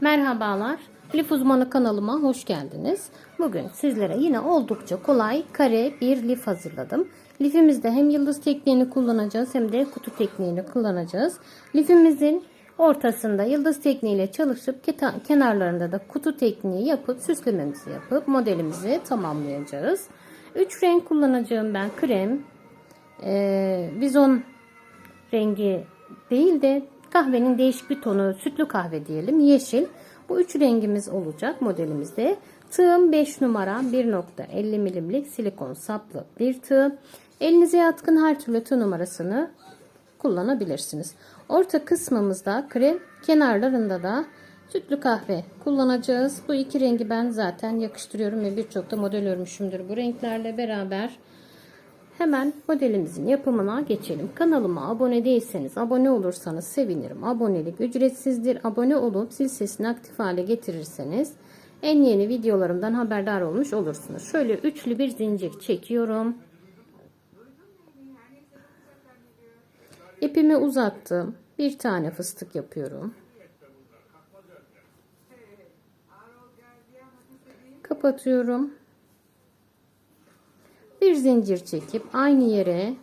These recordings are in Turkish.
Merhabalar. Lif uzmanı kanalıma hoş geldiniz. Bugün sizlere yine oldukça kolay kare bir lif hazırladım. Lifimizde hem yıldız tekniğini kullanacağız hem de kutu tekniğini kullanacağız. Lifimizin ortasında yıldız tekniğiyle çalışıp kenarlarında da kutu tekniği yapıp süslememizi yapıp modelimizi tamamlayacağız. 3 renk kullanacağım ben krem, e, vizon rengi değil de kahvenin değişik bir tonu sütlü kahve diyelim yeşil. Bu üç rengimiz olacak modelimizde. Tığım 5 numara 1.50 milimlik silikon saplı bir tığ. Elinize yatkın her türlü tığ numarasını kullanabilirsiniz. Orta kısmımızda krem kenarlarında da sütlü kahve kullanacağız. Bu iki rengi ben zaten yakıştırıyorum ve birçok da model örmüşümdür bu renklerle beraber. Hemen modelimizin yapımına geçelim. Kanalıma abone değilseniz abone olursanız sevinirim. Abonelik ücretsizdir. Abone olup zil sesini aktif hale getirirseniz en yeni videolarımdan haberdar olmuş olursunuz. Şöyle üçlü bir zincir çekiyorum. İpimi uzattım. Bir tane fıstık yapıyorum. Kapatıyorum. Bir zincir çekip aynı yere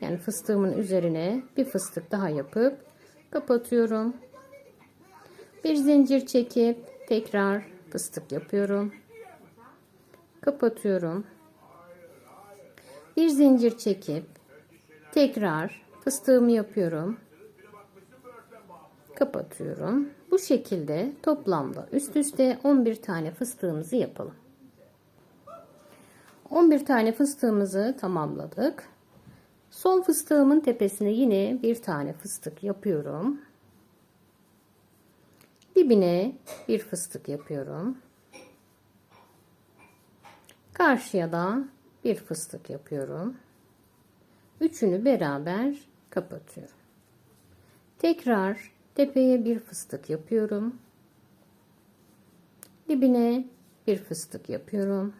yani fıstığımın üzerine bir fıstık daha yapıp kapatıyorum. Bir zincir çekip tekrar fıstık yapıyorum. Kapatıyorum. Bir zincir çekip tekrar fıstığımı yapıyorum. Kapatıyorum. Bu şekilde toplamda üst üste 11 tane fıstığımızı yapalım. 11 tane fıstığımızı tamamladık. Sol fıstığımın tepesine yine bir tane fıstık yapıyorum. Dibine bir fıstık yapıyorum. Karşıya da bir fıstık yapıyorum. Üçünü beraber kapatıyorum. Tekrar tepeye bir fıstık yapıyorum. Dibine bir fıstık yapıyorum.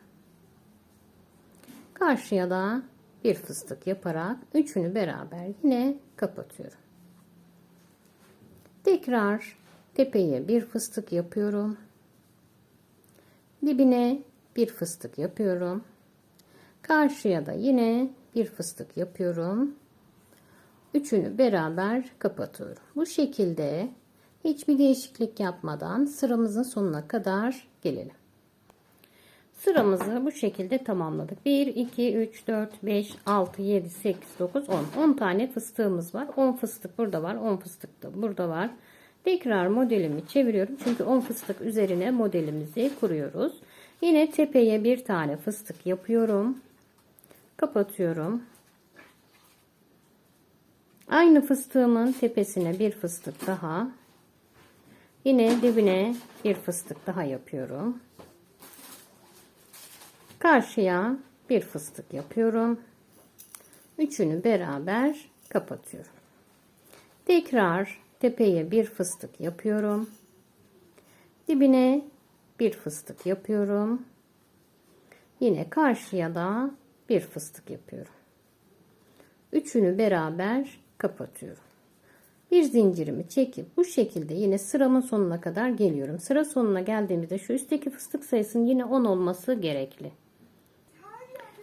Karşıya da bir fıstık yaparak üçünü beraber yine kapatıyorum. Tekrar tepeye bir fıstık yapıyorum. Dibine bir fıstık yapıyorum. Karşıya da yine bir fıstık yapıyorum. Üçünü beraber kapatıyorum. Bu şekilde hiçbir değişiklik yapmadan sıramızın sonuna kadar gelelim. Sıramızı bu şekilde tamamladık. 1, 2, 3, 4, 5, 6, 7, 8, 9, 10. 10 tane fıstığımız var. 10 fıstık burada var. 10 fıstık da burada var. Tekrar modelimi çeviriyorum. Çünkü 10 fıstık üzerine modelimizi kuruyoruz. Yine tepeye bir tane fıstık yapıyorum. Kapatıyorum. Aynı fıstığımın tepesine bir fıstık daha. Yine dibine bir fıstık daha yapıyorum. Karşıya bir fıstık yapıyorum. Üçünü beraber kapatıyorum. Tekrar tepeye bir fıstık yapıyorum. Dibine bir fıstık yapıyorum. Yine karşıya da bir fıstık yapıyorum. Üçünü beraber kapatıyorum. Bir zincirimi çekip bu şekilde yine sıramın sonuna kadar geliyorum. Sıra sonuna geldiğimizde şu üstteki fıstık sayısının yine 10 olması gerekli.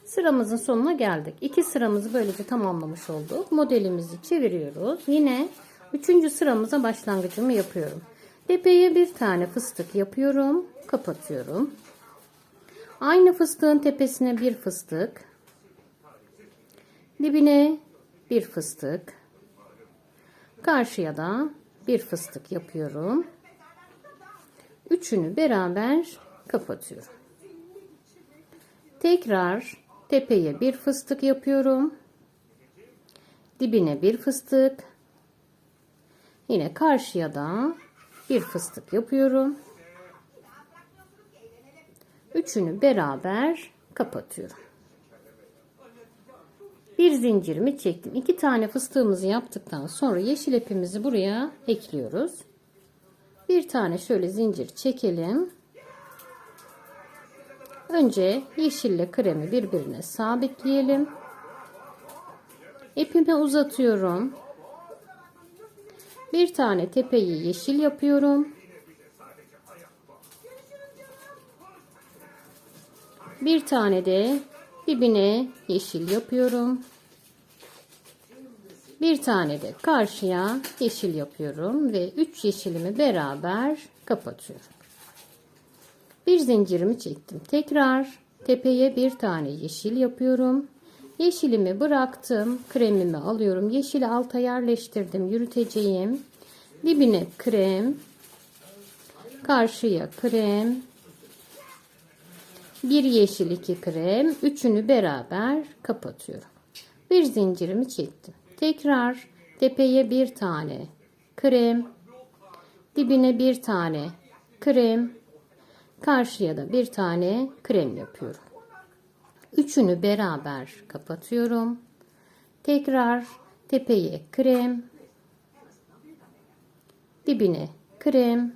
Sıramızın sonuna geldik. İki sıramızı böylece tamamlamış olduk. Modelimizi çeviriyoruz. Yine üçüncü sıramıza başlangıcımı yapıyorum. Tepeye bir tane fıstık yapıyorum. Kapatıyorum. Aynı fıstığın tepesine bir fıstık. Dibine bir fıstık. Karşıya da bir fıstık yapıyorum. Üçünü beraber kapatıyorum. Tekrar tepeye bir fıstık yapıyorum. Dibine bir fıstık. Yine karşıya da bir fıstık yapıyorum. Üçünü beraber kapatıyorum. Bir zincirimi çektim. İki tane fıstığımızı yaptıktan sonra yeşil ipimizi buraya ekliyoruz. Bir tane şöyle zincir çekelim. Önce yeşille kremi birbirine sabitleyelim. İpimi uzatıyorum. Bir tane tepeyi yeşil yapıyorum. Bir tane de dibine yeşil yapıyorum. Bir tane de karşıya yeşil yapıyorum ve 3 yeşilimi beraber kapatıyorum. Bir zincirimi çektim. Tekrar tepeye bir tane yeşil yapıyorum. Yeşilimi bıraktım. Kremimi alıyorum. Yeşili alta yerleştirdim. Yürüteceğim. Dibine krem. Karşıya krem. Bir yeşil iki krem. Üçünü beraber kapatıyorum. Bir zincirimi çektim. Tekrar tepeye bir tane krem. Dibine bir tane krem. Karşıya da bir tane krem yapıyorum. Üçünü beraber kapatıyorum. Tekrar tepeye krem. Dibine krem.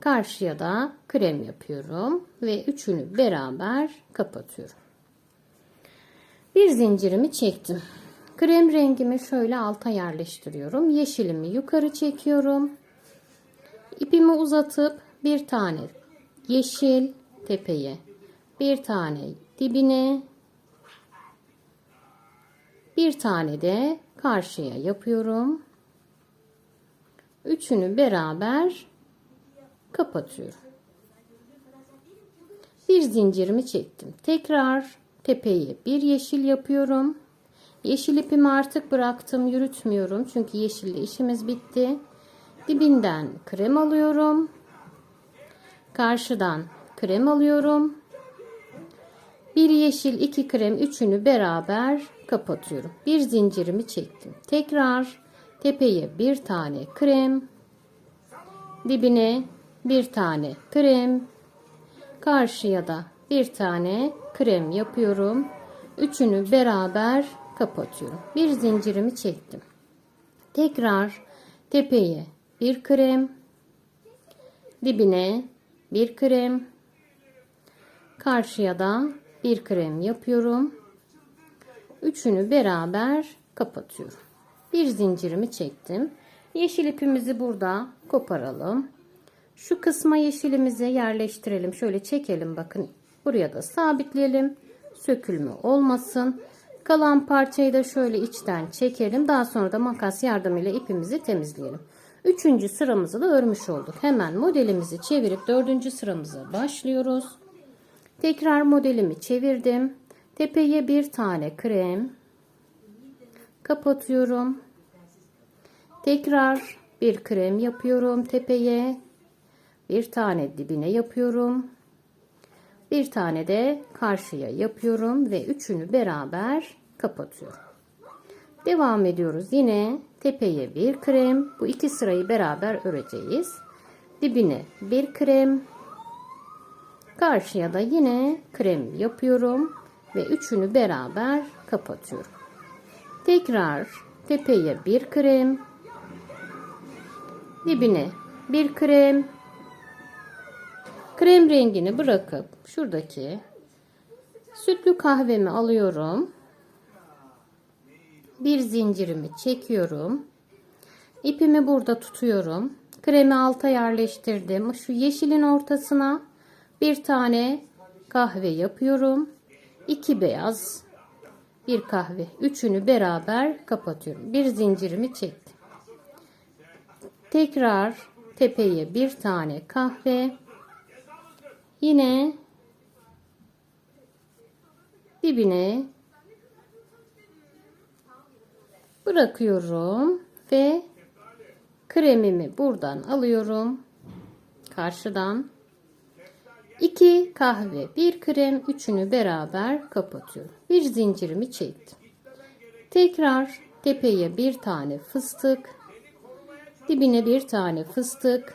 Karşıya da krem yapıyorum ve üçünü beraber kapatıyorum. Bir zincirimi çektim. Krem rengimi şöyle alta yerleştiriyorum. Yeşilimi yukarı çekiyorum. İpimi uzatıp bir tane yeşil tepeye, bir tane dibine, bir tane de karşıya yapıyorum. Üçünü beraber kapatıyorum. Bir zincirimi çektim. Tekrar tepeye bir yeşil yapıyorum. Yeşil ipimi artık bıraktım, yürütmüyorum. Çünkü yeşille işimiz bitti. Dibinden krem alıyorum. Karşıdan krem alıyorum. Bir yeşil, iki krem, üçünü beraber kapatıyorum. Bir zincirimi çektim. Tekrar tepeye bir tane krem. Dibine bir tane krem. Karşıya da bir tane krem yapıyorum. Üçünü beraber kapatıyorum. Bir zincirimi çektim. Tekrar tepeye bir krem, dibine bir krem, karşıya da bir krem yapıyorum. Üçünü beraber kapatıyorum. Bir zincirimi çektim. Yeşil ipimizi burada koparalım. Şu kısma yeşilimizi yerleştirelim. Şöyle çekelim bakın. Buraya da sabitleyelim. Sökülme olmasın. Kalan parçayı da şöyle içten çekelim. Daha sonra da makas yardımıyla ipimizi temizleyelim. Üçüncü sıramızı da örmüş olduk. Hemen modelimizi çevirip dördüncü sıramıza başlıyoruz. Tekrar modelimi çevirdim. Tepeye bir tane krem. Kapatıyorum. Tekrar bir krem yapıyorum tepeye. Bir tane dibine yapıyorum. Bir tane de karşıya yapıyorum ve üçünü beraber kapatıyorum. Devam ediyoruz. Yine tepeye bir krem. Bu iki sırayı beraber öreceğiz. Dibine bir krem. Karşıya da yine krem yapıyorum ve üçünü beraber kapatıyorum. Tekrar tepeye bir krem. Dibine bir krem. Krem rengini bırakıp şuradaki sütlü kahvemi alıyorum. Bir zincirimi çekiyorum. İpimi burada tutuyorum. Kremi alta yerleştirdim. Şu yeşilin ortasına bir tane kahve yapıyorum. İki beyaz, bir kahve. Üçünü beraber kapatıyorum. Bir zincirimi çektim. Tekrar tepeye bir tane kahve. Yine dibine bırakıyorum ve kremimi buradan alıyorum. Karşıdan 2 kahve, 1 krem, üçünü beraber kapatıyorum. Bir zincirimi çektim. Tekrar tepeye bir tane fıstık, dibine bir tane fıstık,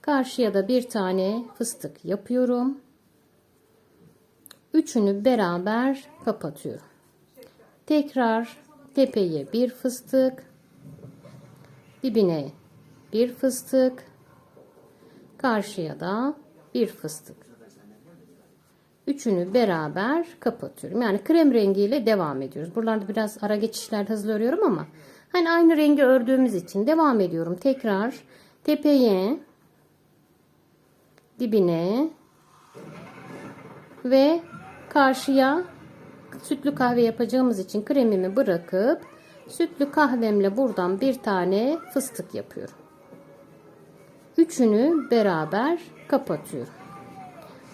karşıya da bir tane fıstık yapıyorum. Üçünü beraber kapatıyorum. Tekrar tepeye bir fıstık, dibine bir fıstık, karşıya da bir fıstık. Üçünü beraber kapatıyorum. Yani krem rengiyle devam ediyoruz. Buralarda biraz ara geçişler hızlı örüyorum ama hani aynı rengi ördüğümüz için devam ediyorum. Tekrar tepeye dibine ve karşıya sütlü kahve yapacağımız için kremimi bırakıp sütlü kahvemle buradan bir tane fıstık yapıyorum. Üçünü beraber kapatıyorum.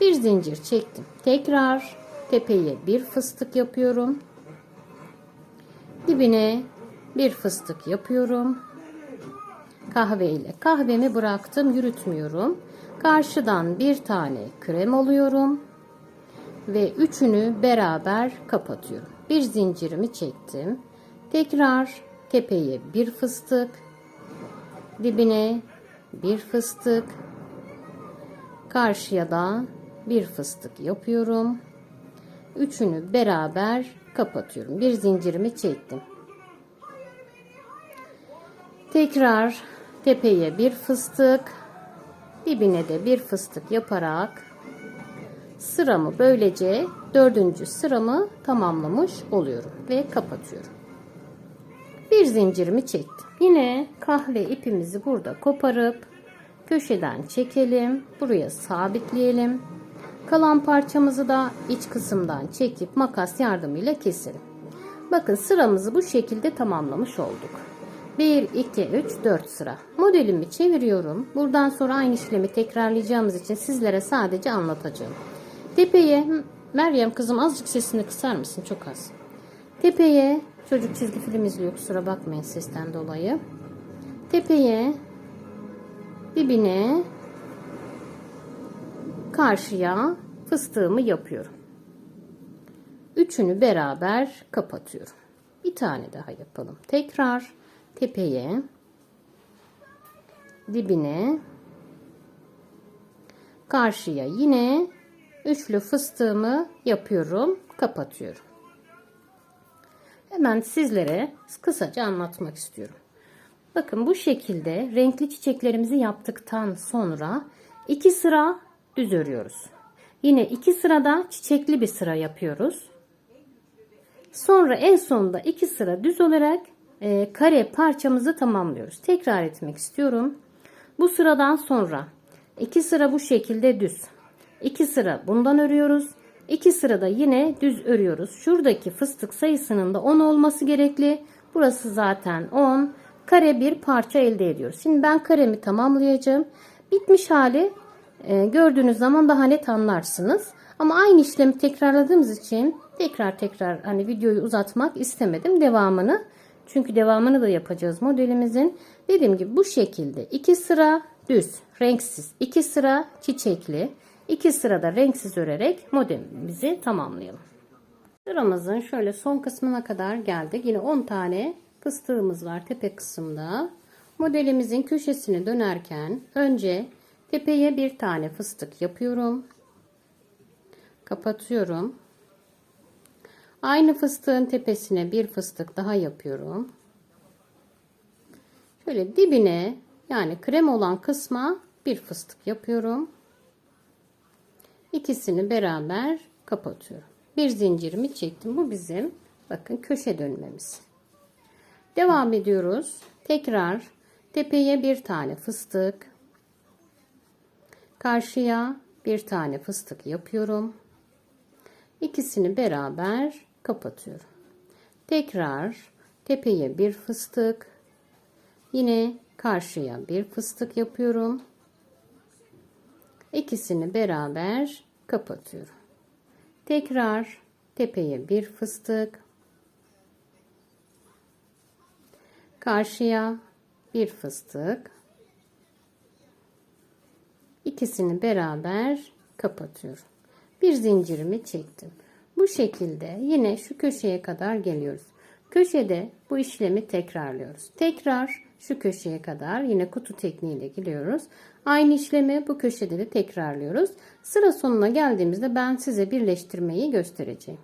Bir zincir çektim. Tekrar tepeye bir fıstık yapıyorum. Dibine bir fıstık yapıyorum. Kahve ile kahvemi bıraktım, yürütmüyorum. Karşıdan bir tane krem alıyorum ve üçünü beraber kapatıyorum. Bir zincirimi çektim. Tekrar tepeye bir fıstık, dibine bir fıstık, karşıya da bir fıstık yapıyorum. Üçünü beraber kapatıyorum. Bir zincirimi çektim. Tekrar tepeye bir fıstık, dibine de bir fıstık yaparak sıramı böylece dördüncü sıramı tamamlamış oluyorum ve kapatıyorum. Bir zincirimi çektim. Yine kahve ipimizi burada koparıp köşeden çekelim. Buraya sabitleyelim. Kalan parçamızı da iç kısımdan çekip makas yardımıyla keselim. Bakın sıramızı bu şekilde tamamlamış olduk. 1, 2, 3, 4 sıra. Modelimi çeviriyorum. Buradan sonra aynı işlemi tekrarlayacağımız için sizlere sadece anlatacağım. Tepeye, Meryem kızım azıcık sesini kısar mısın? Çok az. Tepeye, çocuk çizgi film izliyor kusura bakmayın sesten dolayı. Tepeye, dibine, karşıya fıstığımı yapıyorum. Üçünü beraber kapatıyorum. Bir tane daha yapalım. Tekrar tepeye, dibine, karşıya yine üçlü fıstığımı yapıyorum, kapatıyorum. Hemen sizlere kısaca anlatmak istiyorum. Bakın bu şekilde renkli çiçeklerimizi yaptıktan sonra iki sıra düz örüyoruz. Yine iki sırada çiçekli bir sıra yapıyoruz. Sonra en sonunda iki sıra düz olarak e, kare parçamızı tamamlıyoruz. Tekrar etmek istiyorum. Bu sıradan sonra iki sıra bu şekilde düz. İki sıra bundan örüyoruz. İki sırada yine düz örüyoruz. Şuradaki fıstık sayısının da 10 olması gerekli. Burası zaten 10. Kare bir parça elde ediyoruz. Şimdi ben karemi tamamlayacağım. Bitmiş hali e, gördüğünüz zaman daha net anlarsınız. Ama aynı işlemi tekrarladığımız için tekrar tekrar hani videoyu uzatmak istemedim. Devamını çünkü devamını da yapacağız modelimizin. Dediğim gibi bu şekilde iki sıra düz, renksiz, iki sıra çiçekli, iki sırada renksiz örerek modelimizi tamamlayalım. Sıramızın şöyle son kısmına kadar geldik. Yine 10 tane fıstığımız var tepe kısımda. Modelimizin köşesini dönerken önce tepeye bir tane fıstık yapıyorum. Kapatıyorum. Aynı fıstığın tepesine bir fıstık daha yapıyorum. Şöyle dibine yani krem olan kısma bir fıstık yapıyorum. İkisini beraber kapatıyorum. Bir zincirimi çektim. Bu bizim bakın köşe dönmemiz. Devam ediyoruz. Tekrar tepeye bir tane fıstık. Karşıya bir tane fıstık yapıyorum. İkisini beraber kapatıyorum. Tekrar tepeye bir fıstık. Yine karşıya bir fıstık yapıyorum. İkisini beraber kapatıyorum. Tekrar tepeye bir fıstık. Karşıya bir fıstık. İkisini beraber kapatıyorum. Bir zincirimi çektim. Bu şekilde yine şu köşeye kadar geliyoruz. Köşede bu işlemi tekrarlıyoruz. Tekrar şu köşeye kadar yine kutu tekniğiyle giriyoruz. Aynı işlemi bu köşede de tekrarlıyoruz. Sıra sonuna geldiğimizde ben size birleştirmeyi göstereceğim.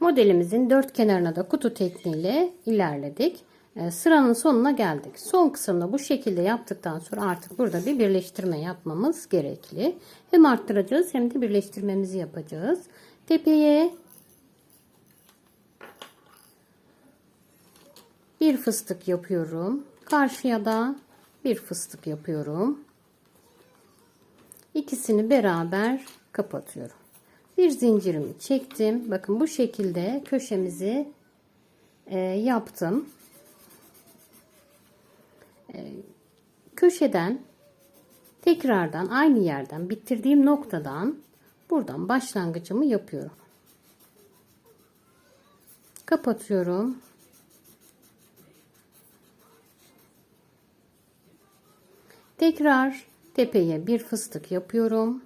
Modelimizin dört kenarına da kutu tekniğiyle ilerledik. Ee, sıranın sonuna geldik. Son kısımda bu şekilde yaptıktan sonra artık burada bir birleştirme yapmamız gerekli. Hem arttıracağız hem de birleştirmemizi yapacağız. Tepeye bir fıstık yapıyorum. Karşıya da bir fıstık yapıyorum. İkisini beraber kapatıyorum. Bir zincirimi çektim. Bakın bu şekilde köşemizi e, yaptım. E, köşeden tekrardan aynı yerden bitirdiğim noktadan buradan başlangıcımı yapıyorum. Kapatıyorum. Tekrar tepeye bir fıstık yapıyorum.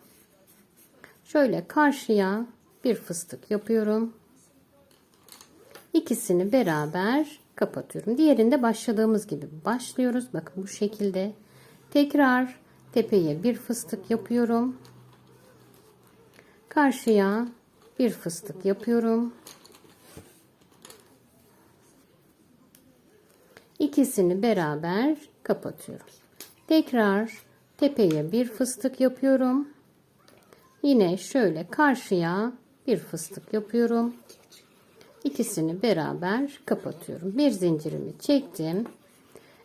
Şöyle karşıya bir fıstık yapıyorum. İkisini beraber kapatıyorum. Diğerinde başladığımız gibi başlıyoruz. Bakın bu şekilde. Tekrar tepeye bir fıstık yapıyorum. Karşıya bir fıstık yapıyorum. İkisini beraber kapatıyorum. Tekrar tepeye bir fıstık yapıyorum. Yine şöyle karşıya bir fıstık yapıyorum. İkisini beraber kapatıyorum. Bir zincirimi çektim.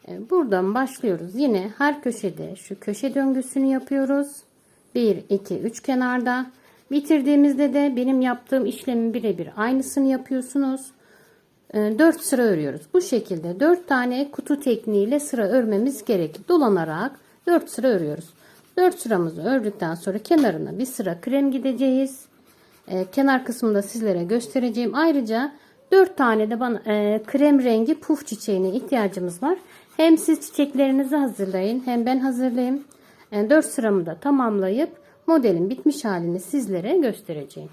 Ee, buradan başlıyoruz. Yine her köşede şu köşe döngüsünü yapıyoruz. 1, 2, 3 kenarda. Bitirdiğimizde de benim yaptığım işlemin birebir aynısını yapıyorsunuz. 4 ee, sıra örüyoruz. Bu şekilde 4 tane kutu tekniğiyle sıra örmemiz gerekir. Dolanarak 4 sıra örüyoruz. 4 sıramızı ördükten sonra kenarına bir sıra krem gideceğiz. Ee, kenar kısmında sizlere göstereceğim. Ayrıca 4 tane de bana e, krem rengi puf çiçeğine ihtiyacımız var. Hem siz çiçeklerinizi hazırlayın hem ben hazırlayayım. Yani e, 4 sıramı da tamamlayıp modelin bitmiş halini sizlere göstereceğim.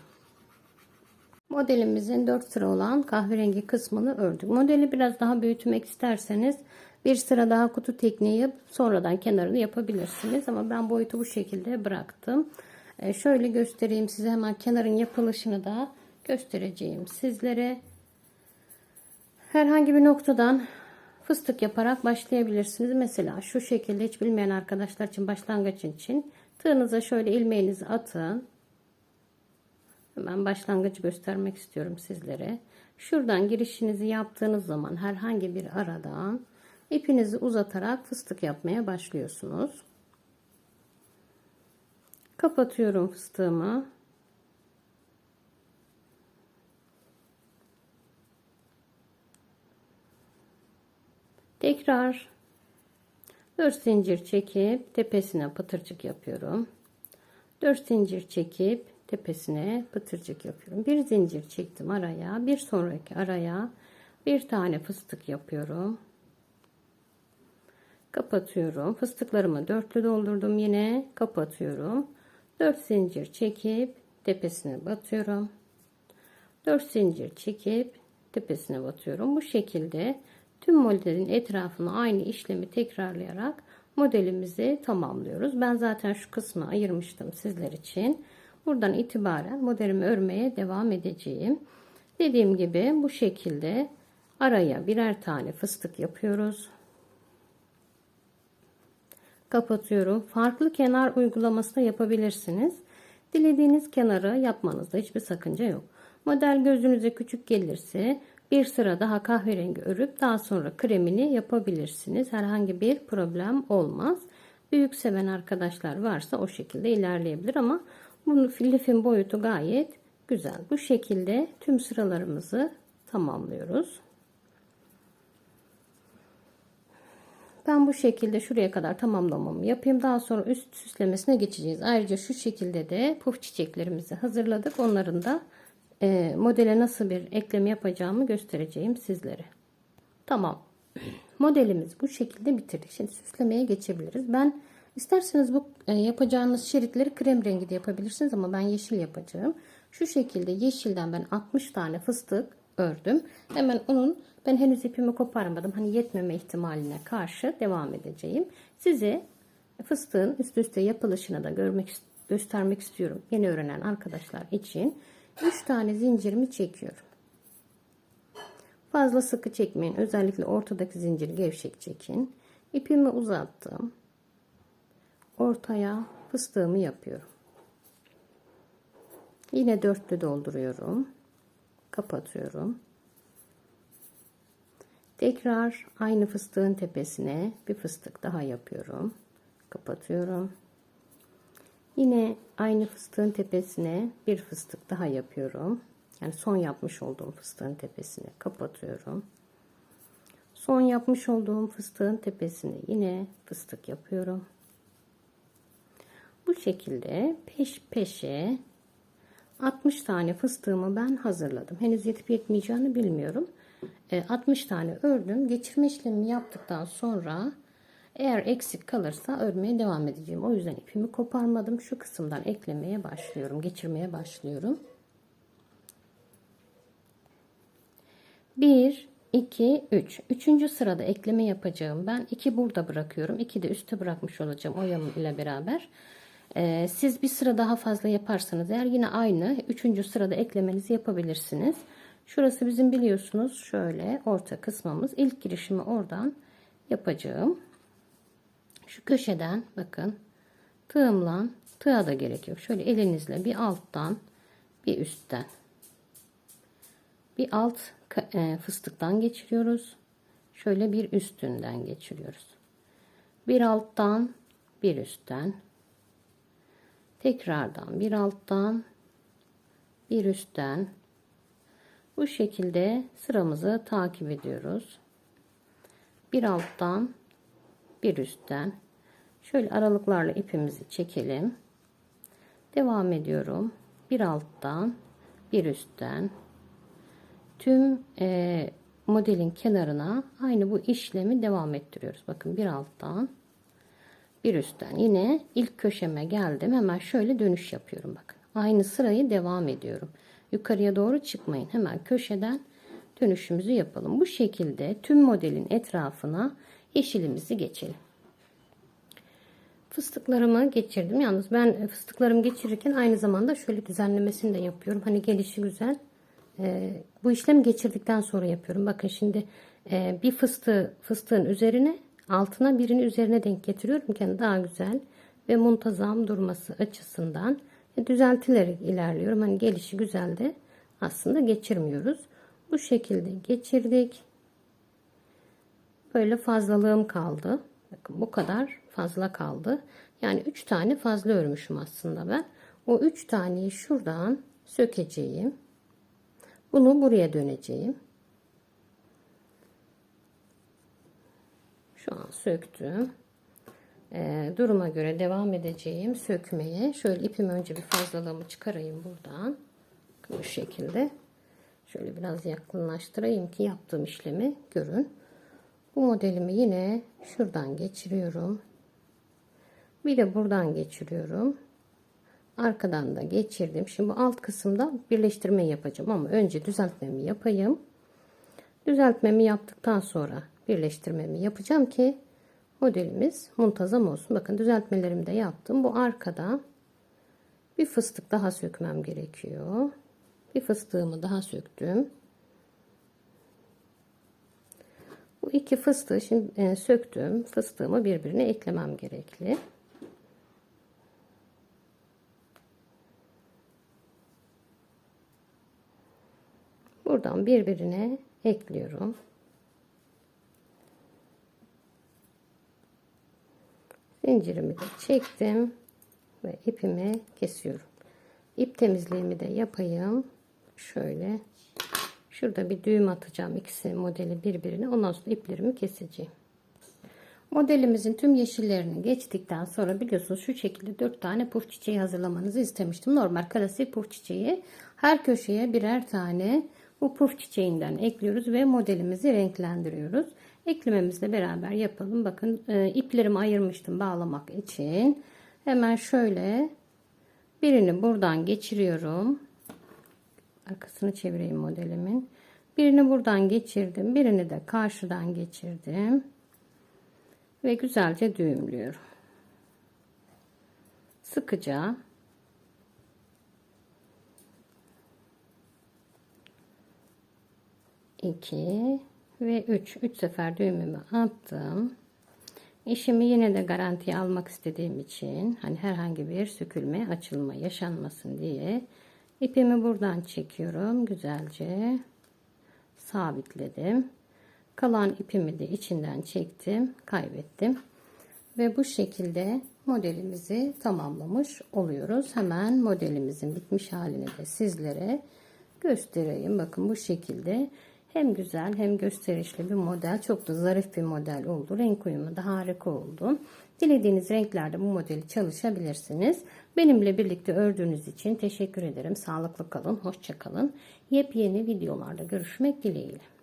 Modelimizin 4 sıra olan kahverengi kısmını ördük. Modeli biraz daha büyütmek isterseniz bir sıra daha kutu tekniği yapıp sonradan kenarını yapabilirsiniz. Ama ben boyutu bu şekilde bıraktım. Ee, şöyle göstereyim size hemen kenarın yapılışını da göstereceğim sizlere. Herhangi bir noktadan fıstık yaparak başlayabilirsiniz. Mesela şu şekilde hiç bilmeyen arkadaşlar için başlangıç için tığınıza şöyle ilmeğinizi atın. Hemen başlangıcı göstermek istiyorum sizlere. Şuradan girişinizi yaptığınız zaman herhangi bir aradan ipinizi uzatarak fıstık yapmaya başlıyorsunuz. Kapatıyorum fıstığımı. Tekrar 4 zincir çekip tepesine pıtırcık yapıyorum. 4 zincir çekip tepesine pıtırcık yapıyorum. Bir zincir çektim araya. Bir sonraki araya bir tane fıstık yapıyorum. Kapatıyorum. Fıstıklarımı dörtlü doldurdum yine. Kapatıyorum. 4 zincir çekip tepesine batıyorum. 4 zincir çekip tepesine batıyorum. Bu şekilde tüm modelin etrafına aynı işlemi tekrarlayarak modelimizi tamamlıyoruz. Ben zaten şu kısmı ayırmıştım sizler için. Buradan itibaren modelimi örmeye devam edeceğim. Dediğim gibi bu şekilde araya birer tane fıstık yapıyoruz. Kapatıyorum. Farklı kenar uygulaması da yapabilirsiniz. Dilediğiniz kenarı yapmanızda hiçbir sakınca yok. Model gözünüze küçük gelirse bir sıra daha kahverengi örüp daha sonra kremini yapabilirsiniz. Herhangi bir problem olmaz. Büyük seven arkadaşlar varsa o şekilde ilerleyebilir ama bunun lifin boyutu gayet güzel. Bu şekilde tüm sıralarımızı tamamlıyoruz. Ben bu şekilde şuraya kadar tamamlamamı yapayım. Daha sonra üst süslemesine geçeceğiz. Ayrıca şu şekilde de puf çiçeklerimizi hazırladık. Onların da e, modele nasıl bir eklem yapacağımı göstereceğim sizlere. Tamam. Modelimiz bu şekilde bitirdik. Şimdi süslemeye geçebiliriz. Ben isterseniz bu e, yapacağınız şeritleri krem rengi de yapabilirsiniz ama ben yeşil yapacağım. Şu şekilde yeşilden ben 60 tane fıstık ördüm. Hemen onun ben henüz ipimi koparmadım. Hani yetmeme ihtimaline karşı devam edeceğim. Size fıstığın üst üste yapılışını da görmek göstermek istiyorum. Yeni öğrenen arkadaşlar için. 3 tane zincirimi çekiyorum. Fazla sıkı çekmeyin. Özellikle ortadaki zinciri gevşek çekin. İpimi uzattım. Ortaya fıstığımı yapıyorum. Yine dörtlü dolduruyorum. Kapatıyorum. Tekrar aynı fıstığın tepesine bir fıstık daha yapıyorum. Kapatıyorum. Yine aynı fıstığın tepesine bir fıstık daha yapıyorum. Yani son yapmış olduğum fıstığın tepesine kapatıyorum. Son yapmış olduğum fıstığın tepesine yine fıstık yapıyorum. Bu şekilde peş peşe 60 tane fıstığımı ben hazırladım. Henüz yetip yetmeyeceğini bilmiyorum. E, 60 tane ördüm. Geçirme işlemi yaptıktan sonra eğer eksik kalırsa örmeye devam edeceğim. O yüzden ipimi koparmadım. Şu kısımdan eklemeye başlıyorum. Geçirmeye başlıyorum. 1, 2, 3. Üçüncü sırada ekleme yapacağım. Ben 2 burada bırakıyorum. 2 de üstte bırakmış olacağım oyam ile beraber. Ee, siz bir sıra daha fazla yaparsanız eğer yine aynı üçüncü sırada eklemenizi yapabilirsiniz. Şurası bizim biliyorsunuz şöyle orta kısmımız. İlk girişimi oradan yapacağım. Şu köşeden bakın tığımla tığa da gerek yok. Şöyle elinizle bir alttan bir üstten bir alt e, fıstıktan geçiriyoruz. Şöyle bir üstünden geçiriyoruz. Bir alttan bir üstten tekrardan bir alttan bir üstten bu şekilde sıramızı takip ediyoruz. Bir alttan bir üstten şöyle aralıklarla ipimizi çekelim. Devam ediyorum. Bir alttan bir üstten tüm e, modelin kenarına aynı bu işlemi devam ettiriyoruz. Bakın bir alttan bir üstten yine ilk köşeme geldim. Hemen şöyle dönüş yapıyorum bakın. Aynı sırayı devam ediyorum. Yukarıya doğru çıkmayın. Hemen köşeden dönüşümüzü yapalım. Bu şekilde tüm modelin etrafına yeşilimizi geçelim. Fıstıklarımı geçirdim. Yalnız ben fıstıklarımı geçirirken aynı zamanda şöyle düzenlemesini de yapıyorum. Hani gelişi güzel. Ee, bu işlemi geçirdikten sonra yapıyorum. Bakın şimdi e, bir fıstığı fıstığın üzerine altına birini üzerine denk getiriyorum ki daha güzel ve muntazam durması açısından e, düzeltilerek ilerliyorum. Hani gelişi güzel de aslında geçirmiyoruz. Bu şekilde geçirdik. Böyle fazlalığım kaldı. Bakın bu kadar fazla kaldı. Yani 3 tane fazla örmüşüm aslında ben. O 3 taneyi şuradan sökeceğim. Bunu buraya döneceğim. Şu an söktüm. Ee, duruma göre devam edeceğim sökmeye. Şöyle ipimi önce bir fazlalığımı çıkarayım buradan. Bu şekilde. Şöyle biraz yakınlaştırayım ki yaptığım işlemi görün. Bu modelimi yine şuradan geçiriyorum. Bir de buradan geçiriyorum. Arkadan da geçirdim. Şimdi bu alt kısımda birleştirme yapacağım ama önce düzeltmemi yapayım. Düzeltmemi yaptıktan sonra birleştirmemi yapacağım ki modelimiz muntazam olsun. Bakın düzeltmelerimi de yaptım. Bu arkada bir fıstık daha sökmem gerekiyor. Bir fıstığımı daha söktüm. Bu iki fıstığı şimdi e, söktüm. Fıstığımı birbirine eklemem gerekli. Buradan birbirine ekliyorum. Zincirimi de çektim ve ipimi kesiyorum. İp temizliğimi de yapayım. Şöyle. Şurada bir düğüm atacağım ikisi modeli birbirine. Ondan sonra iplerimi keseceğim. Modelimizin tüm yeşillerini geçtikten sonra biliyorsunuz şu şekilde 4 tane puf çiçeği hazırlamanızı istemiştim. Normal klasik puf çiçeği. Her köşeye birer tane bu puf çiçeğinden ekliyoruz ve modelimizi renklendiriyoruz. Eklememizle beraber yapalım. Bakın e, iplerimi ayırmıştım bağlamak için. Hemen şöyle birini buradan geçiriyorum. Arkasını çevireyim modelimin. Birini buradan geçirdim. Birini de karşıdan geçirdim. Ve güzelce düğümlüyorum. Sıkıca 2 ve 3. 3 sefer düğümümü attım. İşimi yine de garantiye almak istediğim için hani herhangi bir sökülme, açılma yaşanmasın diye ipimi buradan çekiyorum. Güzelce sabitledim. Kalan ipimi de içinden çektim, kaybettim. Ve bu şekilde modelimizi tamamlamış oluyoruz. Hemen modelimizin bitmiş halini de sizlere göstereyim. Bakın bu şekilde hem güzel hem gösterişli bir model. Çok da zarif bir model oldu. Renk uyumu da harika oldu. Dilediğiniz renklerde bu modeli çalışabilirsiniz. Benimle birlikte ördüğünüz için teşekkür ederim. Sağlıklı kalın, hoşça kalın. Yepyeni videolarda görüşmek dileğiyle.